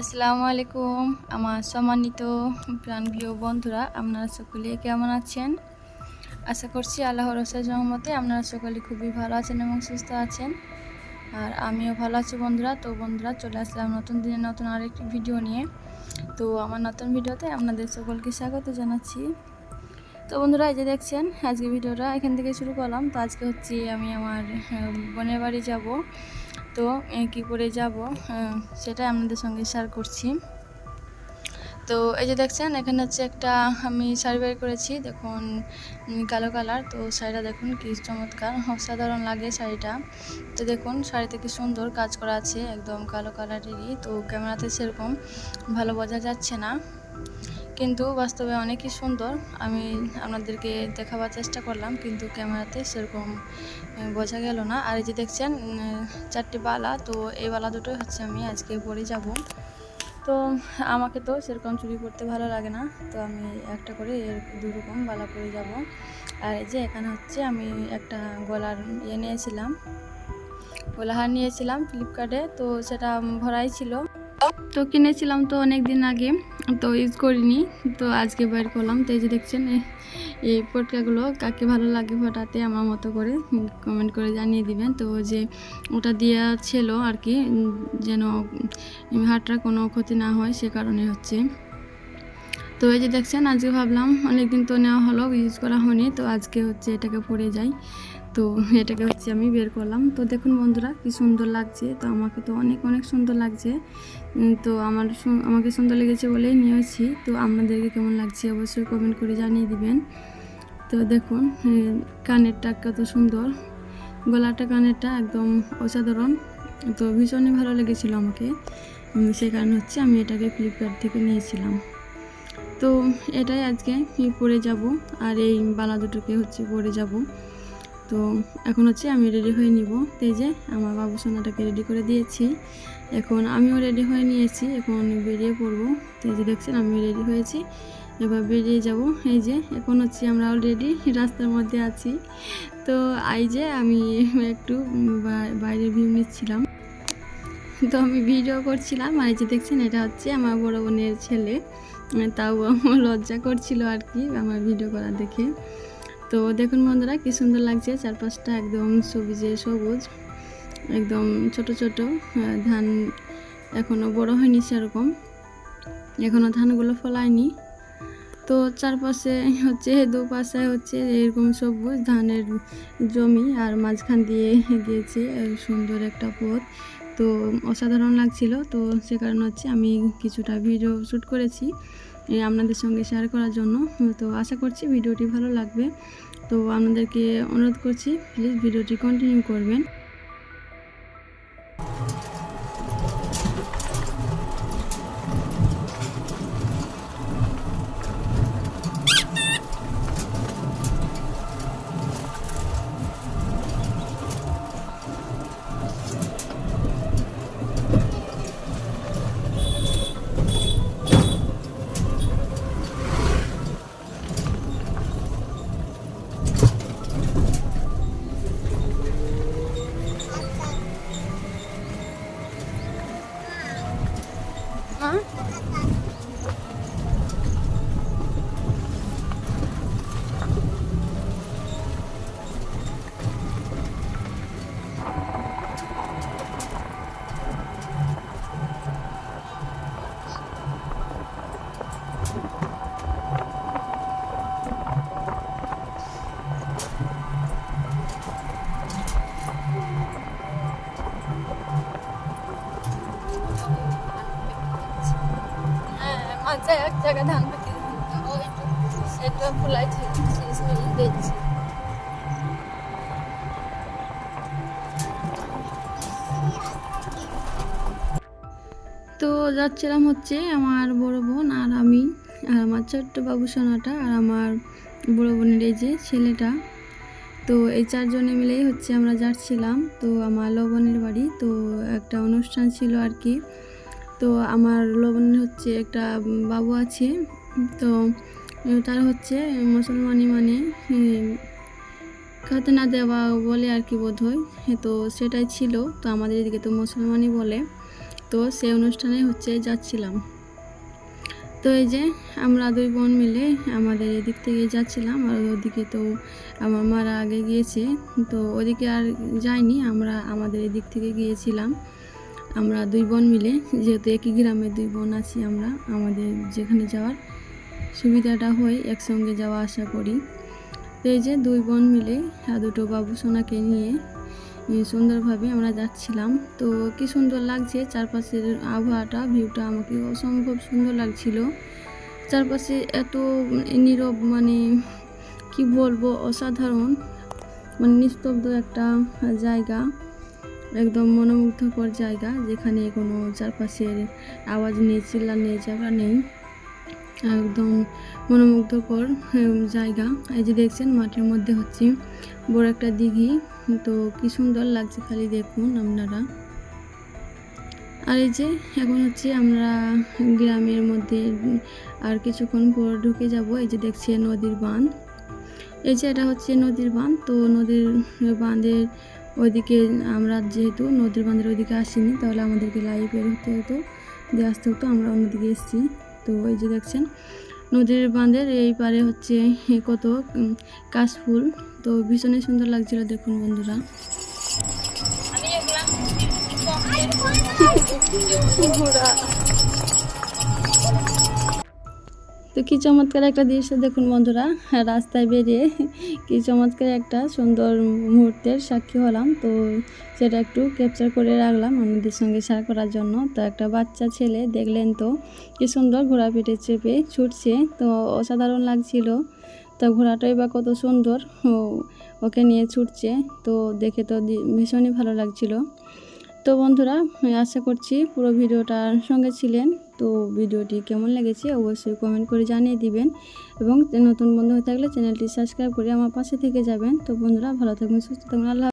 আসসালামু আলাইকুম, আমার সম্মানিত প্রাণপ্রিয় বন্ধুরা, আপনারা সকলে কেমন আছেন? আশা করছি আল্লাহর রসাজ রহমতে আপনারা সকলে খুবই ভালো আছেন এবং সুস্থ আছেন। আর আমিও ভালো আছি বন্ধুরা। তো বন্ধুরা, চলে আসলাম নতুন দিনে নতুন আরেকটি ভিডিও নিয়ে। তো আমার নতুন ভিডিওতে আপনাদের সকলকে স্বাগত জানাচ্ছি। তো বন্ধুরা, এই যে দেখছেন, আজকে ভিডিওটা এখান থেকে শুরু করলাম। তো আজকে হচ্ছে আমি আমার বোনের বাড়ি যাব। তো কি করে যাব? আহ, সেটাই আপনাদের সঙ্গে শেয়ার করছি। তো এই যে দেখছেন এখানে হচ্ছে একটা আমি শাড়ি বের করেছি। দেখুন কালো কালার। তো শাড়িটা দেখুন কি চমৎকার। অসাধারণ লাগে শাড়িটা। তো দেখুন শাড়িতে কি সুন্দর কাজ করা আছে। একদম কালো কালারেরই। তো ক্যামেরাতে সেরকম ভালো বোঝা যাচ্ছে না। কিন্তু বাস্তবে অনেকই সুন্দর। আমি আপনাদেরকে দেখাবার চেষ্টা করলাম, কিন্তু ক্যামেরাতে সেরকম বোঝা গেল না। আর এই যে দেখছেন চারটি বালা, তো এই বালা দুটোই হচ্ছে আমি আজকে পরে যাব। তো আমাকে তো সেরকম চুরি করতে ভালো লাগে না, তো আমি একটা করে এর দু রকম বালা পরে যাব। আর এই যে এখানে হচ্ছে আমি একটা গলার ইয়ে নিয়েছিলাম, গোলাহার নিয়েছিলাম ফ্লিপকার্টে, তো সেটা ভরাই ছিল। তো কিনেছিলাম তো অনেক দিন আগে, তো ইউজ করিনি, তো আজকে বের করলাম। তো এই যে দেখছেন এই- পটকাগুলো কাকে ভালো লাগে ফোটাতে আমার মতো করে কমেন্ট করে জানিয়ে দিবেন। তো যে ওটা দেওয়া ছিল আর কি যেন হাতটার কোনো ক্ষতি না হয় সে কারণে হচ্ছে। তো এই যে দেখছেন, আজকে ভাবলাম অনেকদিন তো নেওয়া হলো ইউজ করা হয়নি, তো আজকে হচ্ছে এটাকে পড়ে যাই। তো এটাকে হচ্ছে আমি বের করলাম। তো দেখুন বন্ধুরা, কি সুন্দর লাগছে। তো আমাকে তো অনেক অনেক সুন্দর লাগছে। তো আমার আমাকে সুন্দর লেগেছে বলেই নিয়েছি। তো আপনাদেরকে কেমন লাগছে অবশ্যই কমেন্ট করে জানিয়ে দিবেন। তো দেখুন কানেরটা কত সুন্দর। গলাটা, কানেরটা একদম অসাধারণ। তো ভীষণই ভালো লেগেছিলো আমাকে। সে কারণে হচ্ছে আমি এটাকে ফ্লিপকার্ট থেকে নিয়েছিলাম। তো এটাই আজকে পরে যাব। আর এই বালা দুটোকে হচ্ছে পরে যাব। তো এখন হচ্ছে আমি রেডি হয়ে নিব। এই যে আমার বাবু সোনাটাকে রেডি করে দিয়েছি। এখন আমিও রেডি হয়ে নিয়েছি। এখন বেরিয়ে পড়ব। তো এই যে দেখছেন, আমি রেডি হয়েছি। এবার বেরিয়ে যাব। এই যে এখন হচ্ছে আমরা অলরেডি রাস্তার মধ্যে আছি। তো এই যে আমি একটু বা- বাইরের ভিউ নিচ্ছিলাম। তো আমি ভিডিও করছিলাম। আর এই যে দেখছেন, এটা হচ্ছে আমার বড় বোনের ছেলে। তাও আমার লজ্জা করছিল আর কি আমার ভিডিও করা দেখে। তো দেখুন বন্ধুরা, কি সুন্দর লাগছে। চারপাশটা একদম সবুজে সবুজ, একদম ছোট ছোট। ধান এখনও বড় হয়নি সেরকম। এখনও ধানগুলো ফলায়নি। তো চারপাশে হচ্ছে, দুপাশে হচ্ছে এরকম সবুজ ধানের জমি, আর মাঝখান দিয়ে গিয়েছে সুন্দর একটা পথ। তো অসাধারণ লাগছিল। তো সে কারণে হচ্ছে আমি কিছুটা ভিডিও শ্যুট করেছি। আপনাদের সঙ্গে শেয়ার করার জন্য। তো আশা করছি ভিডিওটি ভালো লাগবে। তো আপনাদেরকে অনুরোধ করছি প্লিজ ভিডিওটি কন্টিনিউ করবেন। মাঝে এক ধান তো যাচ্ছিলাম হচ্ছে আমার বড় বোন আর আমি, আর আমার ছোট্ট বাবু সোনাটা আর আমার বড় বোনের এই যে ছেলেটা। তো এই চারজনে মিলেই হচ্ছে আমরা যাচ্ছিলাম। তো আমার লবণের বাড়ি, তো একটা অনুষ্ঠান ছিল আর কি। তো আমার লবণের হচ্ছে একটা বাবু আছে, তো তার হচ্ছে মুসলমানি মানে খাতে না দেওয়া বলে আর কি বোধ হয় তো সেটাই ছিল, তো আমাদের এদিকে তো মুসলমানই বলে, তো সেই অনুষ্ঠানে হচ্ছে যাচ্ছিলাম। তো এই যে আমরা দুই বোন মিলে আমাদের এদিক থেকে যাচ্ছিলাম, আর ওদিকে তো আমার মারা আগে গিয়েছে, তো ওদিকে আর যাইনি, আমরা আমাদের এদিক থেকে গিয়েছিলাম। আমরা দুই বোন মিলে, যেহেতু একই গ্রামে দুই বোন আছি আমরা, আমাদের যেখানে যাওয়ার সুবিধাটা হয়, একসঙ্গে যাওয়া আসা করি। তো এই যে দুই বোন মিলে দুটো বাবু সোনাকে নিয়ে সুন্দরভাবে আমরা যাচ্ছিলাম। তো কি সুন্দর লাগছে, চারপাশের আবহাওয়াটা ভিউটা আমাকে অসম্ভব সুন্দর লাগছিল। চারপাশে এত নীরব মানে কি বলব, অসাধারণ মানে নিস্তব্ধ একটা জায়গা। একদম মনোমুগ্ধকর জায়গা, যেখানে কোনো চারপাশের আওয়াজ নেই চিল্লা নেই, ঝগড়া নেই। একদম মনোমুগ্ধকর জায়গা। এই যে দেখছেন, মাঠের মধ্যে হচ্ছে বড় একটা দিঘি। তো কি সুন্দর লাগছে খালি দেখুন আপনারা। আর এই যে এখন হচ্ছে আমরা গ্রামের মধ্যে আর কিছুক্ষণ পর ঢুকে যাব। এই যে দেখছি নদীর বাঁধ। এই যে এটা হচ্ছে নদীর বাঁধ। তো নদীর বাঁধের ওইদিকে আমরা যেহেতু নদীর বাঁধের ওইদিকে আসিনি, তাহলে আমাদেরকে লাইভ বের হতে হতো, দিয়ে আসতে হতো, আমরা অন্যদিকে এসেছি। তো ওই যে দেখছেন, নদীর বাঁধের এই পারে হচ্ছে কত কাশফুল। তো ভীষণই সুন্দর লাগছিল, দেখুন বন্ধুরা। তো কি চমৎকার একটা দৃশ্য দেখুন বন্ধুরা। রাস্তায় বেরিয়ে কি চমৎকার একটা সুন্দর মুহূর্তের সাক্ষী হলাম। তো সেটা একটু ক্যাপচার করে রাখলাম আমাদের সঙ্গে শেয়ার করার জন্য। তো একটা বাচ্চা ছেলে দেখলেন তো, কি সুন্দর ঘোড়া পিঠে চেপে ছুটছে। তো অসাধারণ লাগছিল। তো ঘোড়াটাই বা কত সুন্দর ওকে নিয়ে ছুটছে। তো দেখে তো ভীষণই ভালো লাগছিল। তো বন্ধুরা, আশা করছি পুরো ভিডিওটার সঙ্গে ছিলেন। তো ভিডিওটি কেমন লেগেছে অবশ্যই কমেন্ট করে জানিয়ে দিবেন এবং নতুন বন্ধু হয়ে থাকলে চ্যানেলটি সাবস্ক্রাইব করে আমার পাশে থেকে যাবেন। তো বন্ধুরা, ভালো থাকবেন, সুস্থ থাকবেন, আল্লাহ